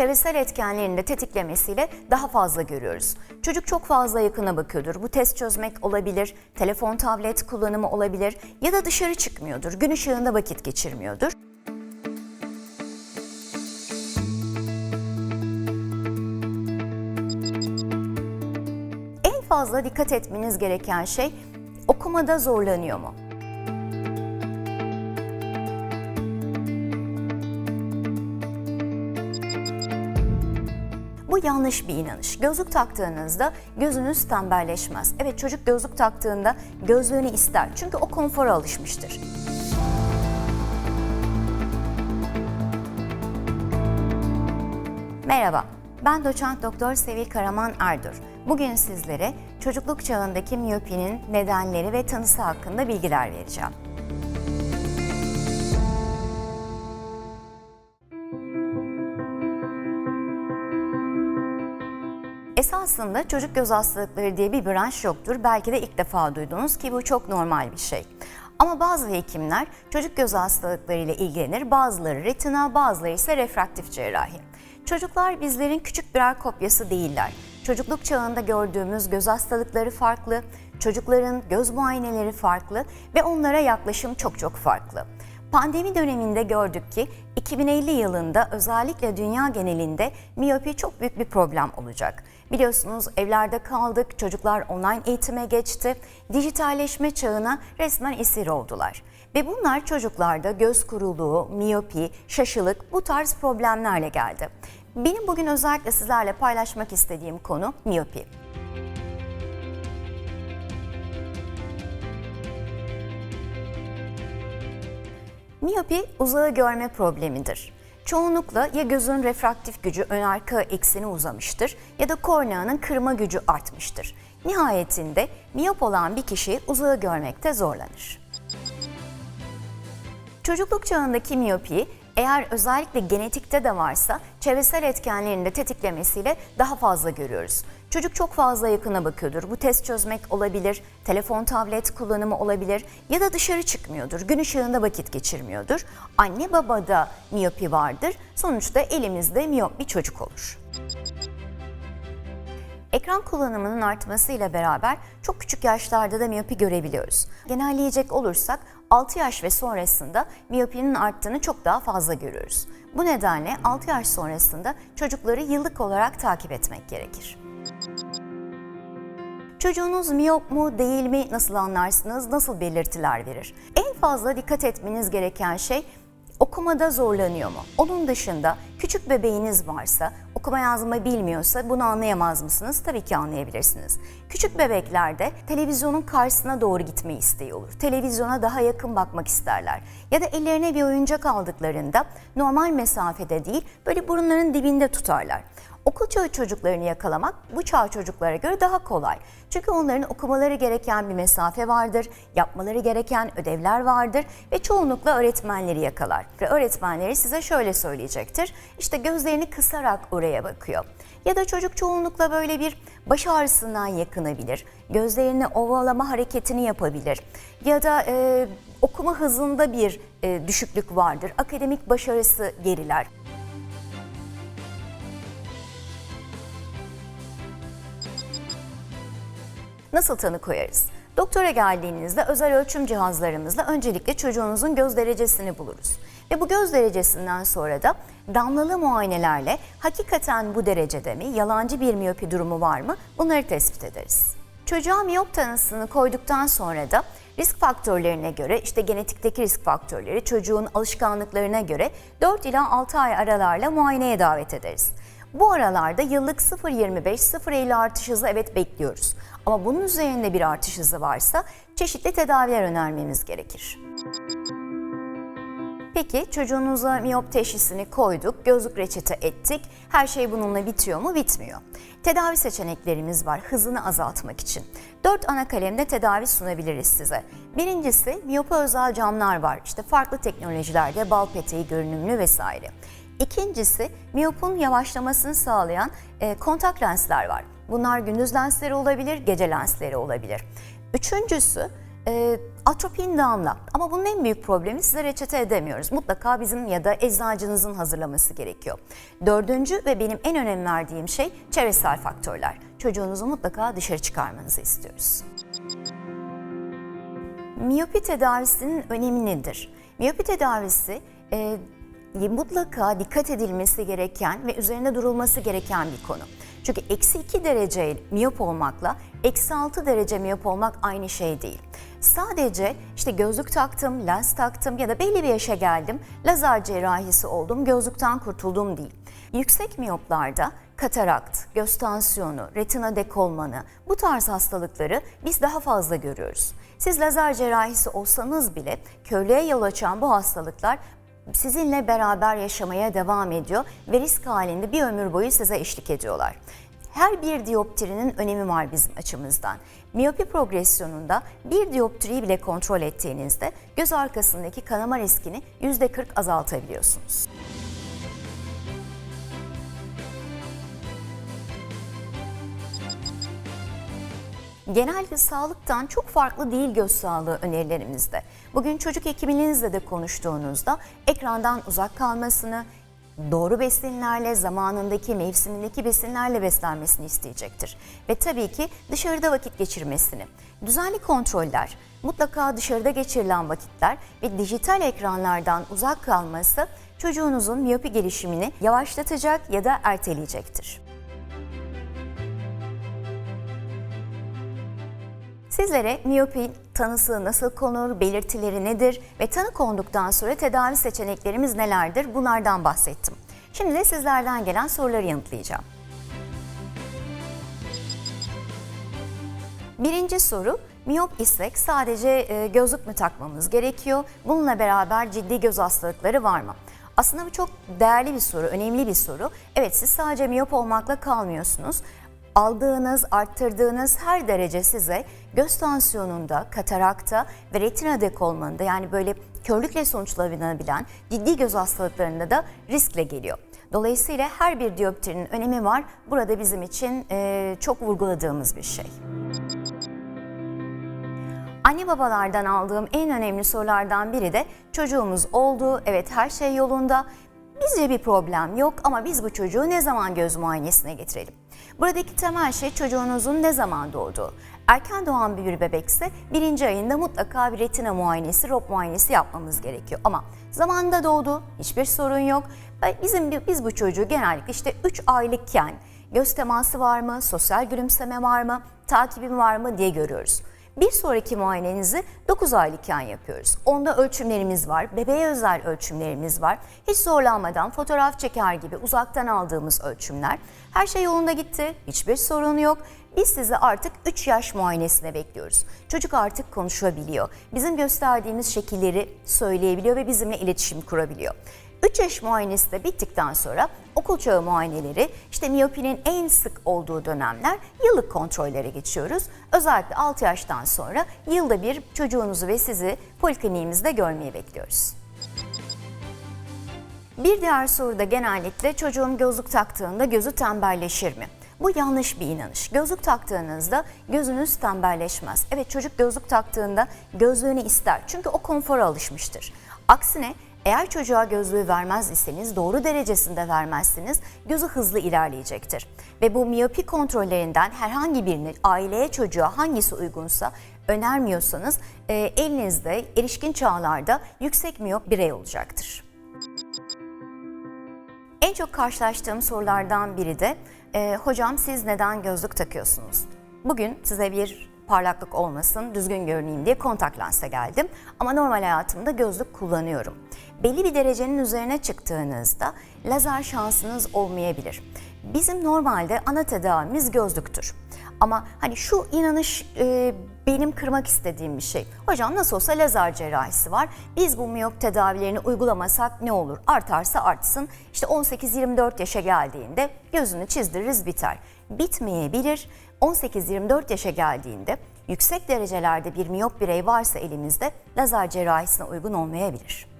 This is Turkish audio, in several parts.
çevresel etkenlerin de tetiklemesiyle daha fazla görüyoruz. Çocuk çok fazla yakına bakıyordur. Bu test çözmek olabilir, telefon, tablet kullanımı olabilir ya da dışarı çıkmıyordur, gün ışığında vakit geçirmiyordur. En fazla dikkat etmeniz gereken şey okumada zorlanıyor mu? Bu yanlış bir inanış. Gözlük taktığınızda gözünüz tembelleşmez. Evet çocuk gözlük taktığında gözlüğünü ister. Çünkü o konfora alışmıştır. Merhaba, ben doçent doktor Sevil Karaman Erdur. Bugün sizlere çocukluk çağındaki miyopinin nedenleri ve tanısı hakkında bilgiler vereceğim. Esasında çocuk göz hastalıkları diye bir branş yoktur. Belki de ilk defa duydunuz ki bu çok normal bir şey. Ama bazı hekimler çocuk göz hastalıkları ile ilgilenir. Bazıları retina, bazıları ise refraktif cerrahi. Çocuklar bizlerin küçük birer kopyası değiller. Çocukluk çağında gördüğümüz göz hastalıkları farklı, çocukların göz muayeneleri farklı ve onlara yaklaşım çok çok farklı. Pandemi döneminde gördük ki 2050 yılında özellikle dünya genelinde miyopi çok büyük bir problem olacak. Biliyorsunuz evlerde kaldık, çocuklar online eğitime geçti, dijitalleşme çağına resmen esir oldular. Ve bunlar çocuklarda göz kuruluğu, miyopi, şaşılık bu tarz problemlerle geldi. Benim bugün özellikle sizlerle paylaşmak istediğim konu miyopi. Miyopi uzağı görme problemidir. Çoğunlukla ya gözün refraktif gücü ön arka ekseni uzamıştır ya da korneanın kırma gücü artmıştır. Nihayetinde miyop olan bir kişi uzağı görmekte zorlanır. Çocukluk çağındaki miyopi eğer özellikle genetikte de varsa çevresel etkenlerin de tetiklemesiyle daha fazla görüyoruz. Çocuk çok fazla yakına bakıyordur. Bu test çözmek olabilir, telefon, tablet kullanımı olabilir ya da dışarı çıkmıyordur. Gün ışığında vakit geçirmiyordur. Anne babada miyopi vardır. Sonuçta elimizde miyop bir çocuk olur. Ekran kullanımının artmasıyla beraber çok küçük yaşlarda da miyopi görebiliyoruz. Genelleyecek olursak 6 yaş ve sonrasında miyopinin arttığını çok daha fazla görüyoruz. Bu nedenle 6 yaş sonrasında çocukları yıllık olarak takip etmek gerekir. Çocuğunuz miyop mu değil mi nasıl anlarsınız, nasıl belirtiler verir? En fazla dikkat etmeniz gereken şey okumada zorlanıyor mu? Onun dışında küçük bebeğiniz varsa, okuma yazma bilmiyorsa bunu anlayamaz mısınız? Tabii ki anlayabilirsiniz. Küçük bebeklerde televizyonun karşısına doğru gitme isteği olur. Televizyona daha yakın bakmak isterler. Ya da ellerine bir oyuncak aldıklarında normal mesafede değil, böyle burunların dibinde tutarlar. Okul çağı çocuklarını yakalamak bu çağ çocuklara göre daha kolay. Çünkü onların okumaları gereken bir mesafe vardır, yapmaları gereken ödevler vardır ve çoğunlukla öğretmenleri yakalar. Ve öğretmenleri size şöyle söyleyecektir. İşte gözlerini kısarak oraya bakıyor. Ya da çocuk çoğunlukla böyle bir baş ağrısından yakınabilir. Gözlerini ovalama hareketini yapabilir. Ya da e, okuma hızında bir e, düşüklük vardır. Akademik başarısı geriler. Nasıl tanı koyarız? Doktora geldiğinizde özel ölçüm cihazlarımızla öncelikle çocuğunuzun göz derecesini buluruz. Ve bu göz derecesinden sonra da damlalı muayenelerle hakikaten bu derecede mi, yalancı bir miyopi durumu var mı bunları tespit ederiz. Çocuğa miyop tanısını koyduktan sonra da risk faktörlerine göre işte genetikteki risk faktörleri çocuğun alışkanlıklarına göre 4 ila 6 ay aralarla muayeneye davet ederiz. Bu aralarda yıllık 0.25-0.50 artış hızı evet bekliyoruz. Ama bunun üzerinde bir artış hızı varsa çeşitli tedaviler önermemiz gerekir. Peki çocuğunuza miyop teşhisini koyduk, gözlük reçete ettik. Her şey bununla bitiyor mu? Bitmiyor. Tedavi seçeneklerimiz var hızını azaltmak için. Dört ana kalemde tedavi sunabiliriz size. Birincisi miyopa özel camlar var. İşte farklı teknolojilerde bal peteği görünümlü vesaire. İkincisi miyopun yavaşlamasını sağlayan e, kontak lensler var. Bunlar gündüz lensleri olabilir, gece lensleri olabilir. Üçüncüsü e, atropin damla. Ama bunun en büyük problemi size reçete edemiyoruz. Mutlaka bizim ya da eczacınızın hazırlaması gerekiyor. Dördüncü ve benim en önem verdiğim şey çevresel faktörler. Çocuğunuzu mutlaka dışarı çıkarmanızı istiyoruz. Miyopi tedavisinin önemi nedir? Miyopi tedavisi e, mutlaka dikkat edilmesi gereken ve üzerinde durulması gereken bir konu. Çünkü eksi 2 derece miyop olmakla eksi 6 derece miyop olmak aynı şey değil. Sadece işte gözlük taktım, lens taktım ya da belli bir yaşa geldim, lazer cerrahisi oldum, gözlükten kurtuldum değil. Yüksek miyoplarda katarakt, göz tansiyonu, retina dekolmanı bu tarz hastalıkları biz daha fazla görüyoruz. Siz lazer cerrahisi olsanız bile körlüğe yol açan bu hastalıklar sizinle beraber yaşamaya devam ediyor ve risk halinde bir ömür boyu size eşlik ediyorlar. Her bir dioptrinin önemi var bizim açımızdan. Miyopi progresyonunda bir dioptriyi bile kontrol ettiğinizde göz arkasındaki kanama riskini %40 azaltabiliyorsunuz. Genelde sağlıktan çok farklı değil göz sağlığı önerilerimizde. Bugün çocuk hekiminizle de konuştuğunuzda ekrandan uzak kalmasını, doğru besinlerle, zamanındaki, mevsimindeki besinlerle beslenmesini isteyecektir. Ve tabii ki dışarıda vakit geçirmesini. Düzenli kontroller, mutlaka dışarıda geçirilen vakitler ve dijital ekranlardan uzak kalması çocuğunuzun miyopi gelişimini yavaşlatacak ya da erteleyecektir. Sizlere miyopi tanısı nasıl konur, belirtileri nedir ve tanı konduktan sonra tedavi seçeneklerimiz nelerdir bunlardan bahsettim. Şimdi de sizlerden gelen soruları yanıtlayacağım. Birinci soru, miyop isek sadece e, gözlük mü takmamız gerekiyor? Bununla beraber ciddi göz hastalıkları var mı? Aslında bu çok değerli bir soru, önemli bir soru. Evet siz sadece miyop olmakla kalmıyorsunuz aldığınız, arttırdığınız her derece size göz tansiyonunda, katarakta ve retina dekolmanında yani böyle körlükle sonuçlanabilen ciddi göz hastalıklarında da riskle geliyor. Dolayısıyla her bir dioptrinin önemi var. Burada bizim için e, çok vurguladığımız bir şey. Anne babalardan aldığım en önemli sorulardan biri de çocuğumuz oldu, evet her şey yolunda, bizce bir problem yok ama biz bu çocuğu ne zaman göz muayenesine getirelim? Buradaki temel şey çocuğunuzun ne zaman doğduğu. Erken doğan bir bebekse birinci ayında mutlaka bir retina muayenesi, ROP muayenesi yapmamız gerekiyor. Ama zamanında doğdu, hiçbir sorun yok. Bizim biz bu çocuğu genellikle işte 3 aylıkken göz teması var mı, sosyal gülümseme var mı, takibim var mı diye görüyoruz. Bir sonraki muayenenizi 9 aylıkken yapıyoruz. Onda ölçümlerimiz var, bebeğe özel ölçümlerimiz var. Hiç zorlanmadan fotoğraf çeker gibi uzaktan aldığımız ölçümler. Her şey yolunda gitti, hiçbir sorun yok. Biz sizi artık 3 yaş muayenesine bekliyoruz. Çocuk artık konuşabiliyor. Bizim gösterdiğimiz şekilleri söyleyebiliyor ve bizimle iletişim kurabiliyor. 3 yaş muayenesi de bittikten sonra okul çağı muayeneleri, işte miyopinin en sık olduğu dönemler yıllık kontrollere geçiyoruz. Özellikle 6 yaştan sonra yılda bir çocuğunuzu ve sizi polikliniğimizde görmeye bekliyoruz. Bir diğer soru da genellikle çocuğum gözlük taktığında gözü tembelleşir mi? Bu yanlış bir inanış. Gözlük taktığınızda gözünüz tembelleşmez. Evet çocuk gözlük taktığında gözlüğünü ister çünkü o konfora alışmıştır. Aksine eğer çocuğa gözlüğü vermez iseniz, doğru derecesinde vermezsiniz, gözü hızlı ilerleyecektir. Ve bu miyopi kontrollerinden herhangi birini aileye çocuğa hangisi uygunsa önermiyorsanız e, elinizde erişkin çağlarda yüksek miyop birey olacaktır. En çok karşılaştığım sorulardan biri de e, hocam siz neden gözlük takıyorsunuz? Bugün size bir parlaklık olmasın, düzgün görüneyim diye kontak lense geldim. Ama normal hayatımda gözlük kullanıyorum. Belli bir derecenin üzerine çıktığınızda lazer şansınız olmayabilir. Bizim normalde ana tedavimiz gözlüktür. Ama hani şu inanış e, benim kırmak istediğim bir şey. Hocam nasıl olsa lazer cerrahisi var. Biz bu miyop tedavilerini uygulamasak ne olur? Artarsa artsın. İşte 18-24 yaşa geldiğinde gözünü çizdiririz biter. Bitmeyebilir. 18-24 yaşa geldiğinde yüksek derecelerde bir miyop birey varsa elimizde lazer cerrahisine uygun olmayabilir.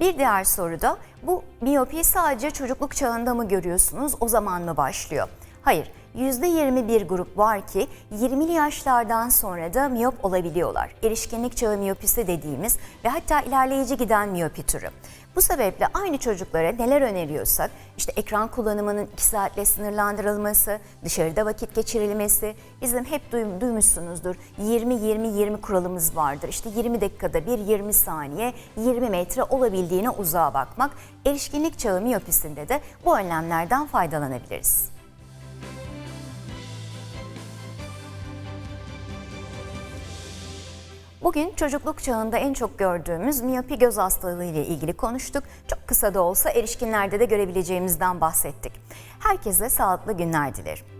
Bir diğer soru da bu miyopi sadece çocukluk çağında mı görüyorsunuz, o zaman mı başlıyor? Hayır, %21 grup var ki 20'li yaşlardan sonra da miyop olabiliyorlar. Erişkinlik çağı miyopisi dediğimiz ve hatta ilerleyici giden miyopi türü. Bu sebeple aynı çocuklara neler öneriyorsak işte ekran kullanımının 2 saatle sınırlandırılması, dışarıda vakit geçirilmesi, bizim hep duym- duymuşsunuzdur 20-20-20 kuralımız vardır. İşte 20 dakikada bir 20 saniye 20 metre olabildiğine uzağa bakmak. Erişkinlik çağı miyopisinde de bu önlemlerden faydalanabiliriz. Bugün çocukluk çağında en çok gördüğümüz miyopi göz hastalığı ile ilgili konuştuk. Çok kısa da olsa erişkinlerde de görebileceğimizden bahsettik. Herkese sağlıklı günler dilerim.